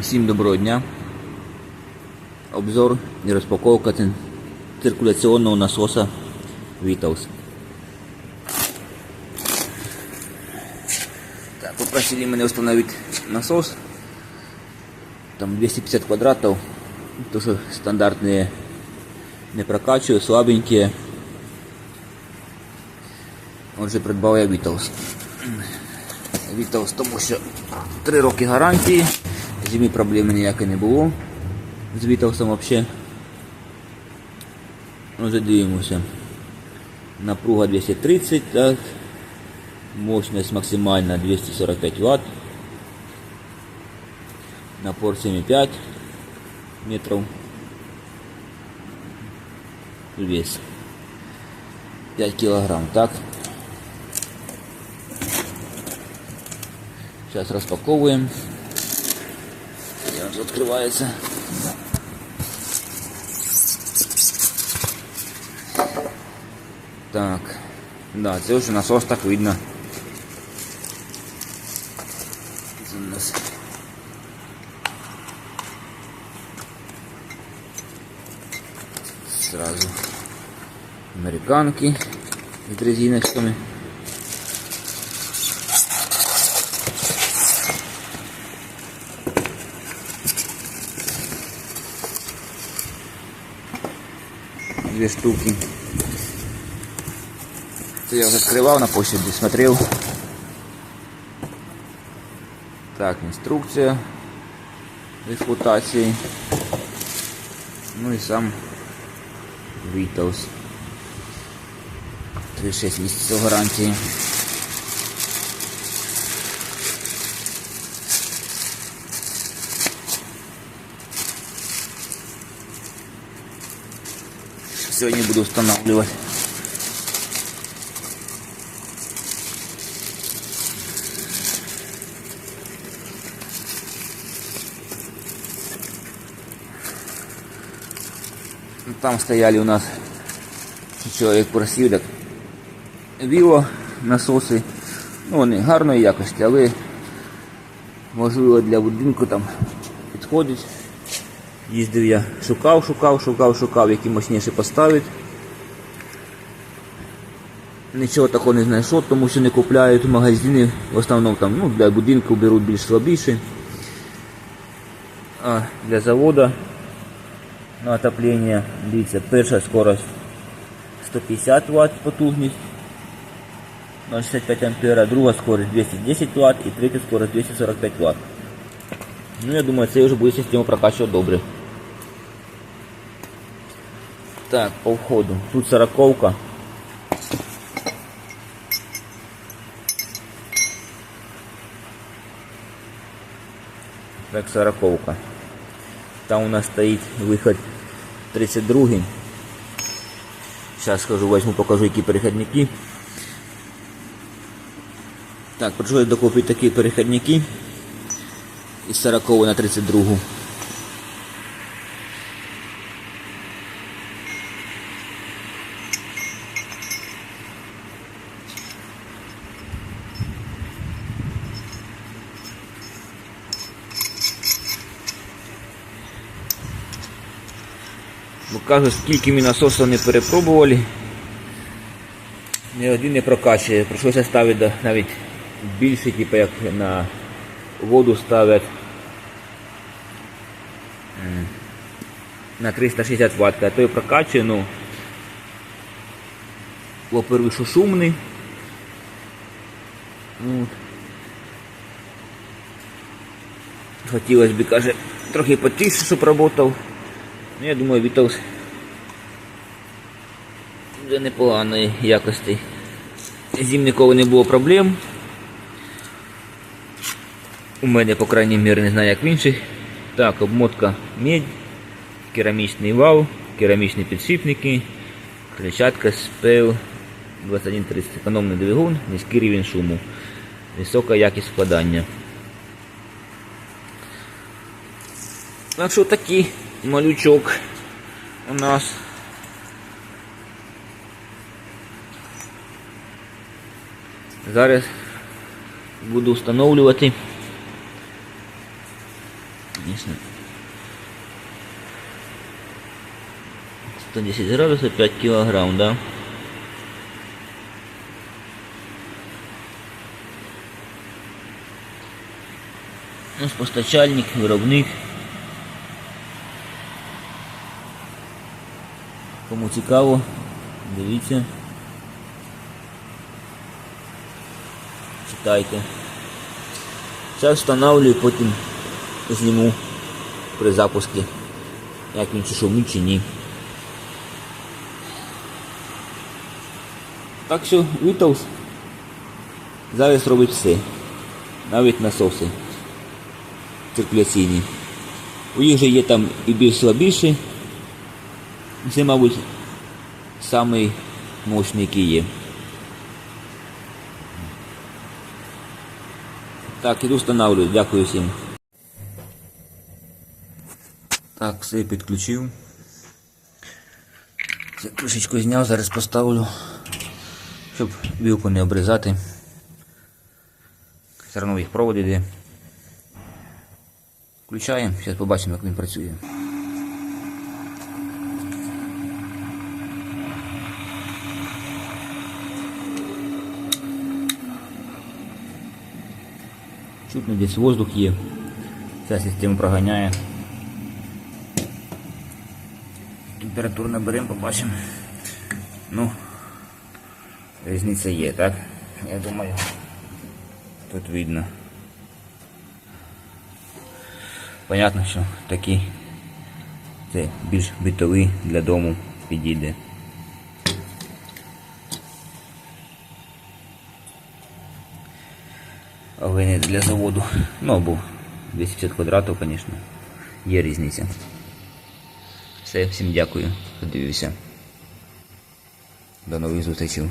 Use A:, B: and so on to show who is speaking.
A: Всім доброго дня. Обзор і розпаковка циркуляційного насоса Vitals. Так, попросили мене установить насос. Там 250 квадратов. То, что стандартные не прокачиваю, слабенькие. Отже, придбав я Vitals. Vitals, тому що 3 роки гарантії. Зимі проблеми ніякої не було. З Віталсом взагалі. Ну, задивимося. Напруга 230, так. Мощность максимальна 245 Вт. Напор 7,5 метров. Вес 5 килограмм, так. Сейчас распаковываем. Сейчас открывается. Так. Да, це вже насос так видно. Сразу американки з резиночками. Две штуки. Это я уже открывал на площади, смотрел. Так, инструкция эксплуатации. Ну и сам Vitals. 36 месяцев гарантии. Сегодня буду устанавливать. Ну, Там стояли у нас чоловік просив так віло насоси. Ну, вони гарної якості, але можливо для будинку там підходить. Їздив я, шукав, шукав, шукав, шукав, які мощніші поставити. Нічого такого не знайшов, тому що не купляють магазини. В основному там ну, для будинку беруть більш слабіші. А для заводу на отоплення дивіться, перша скорость 150 Вт потужність 0,65 ампера, друга скорость 210 Вт і третя скорость 245 Вт. Ну я думаю, це вже буде система прокачувати добре. Так, по входу. Тут сороковка. Так, сороковка. Там у нас стоит выход 32. Сейчас скажу, возьму, покажу, які переходники. Так, пришлось докупити такі переходники із 40 на 32. Бо кажуть, скільки ми насосів не перепробували, ні один не прокачує. Прийшлося ставити навіть більше, типу як на воду ставлять на 360 Вт, а той прокачує, ну, во-первых, що шумний. Ну, Хотілося б, каже, трохи потише, щоб працював. Ну, я думаю, Vitals буде непоганої якості. З ним ніколи не було проблем. У мене, по крайній мірі, не знаю, як в інших. Так, обмотка медь, керамічний вал, керамічні підшипники, клетчатка спел 2130, економний двигун, низький рівень шуму, висока якість вкладання. Так що такий малючок у нас. Зараз буду встановлювати. Звісно. 110 градусів 5 кілограм, да? Ось постачальник, виробник. Кому цікаво, дивіться. Читайте. Зараз встановлюю, потім зніму при запуску, як він чи шумить чи ні. Так що Windows зараз робить все. Навіть насоси циркуляційні. У їх же є там і більш слабіші. Це, мабуть, самий мощний, який є. Так, іду встановлюю. Дякую всім. Так, все підключив. Це кришечку зняв, зараз поставлю, щоб вілку не обрізати. Все одно їх провод. Включаємо, зараз побачимо, як він працює. Чутно десь воздух є. Ця система проганяє. Температуру наберемо, побачимо. Ну, різниця є, так? Я думаю, тут видно. Понятно, що такі це більш битовий для дому підійде. Не для заводу. Ну або 250 квадратів, звісно. Є різниця. Все, всім дякую, подивився. До нових зустрічей.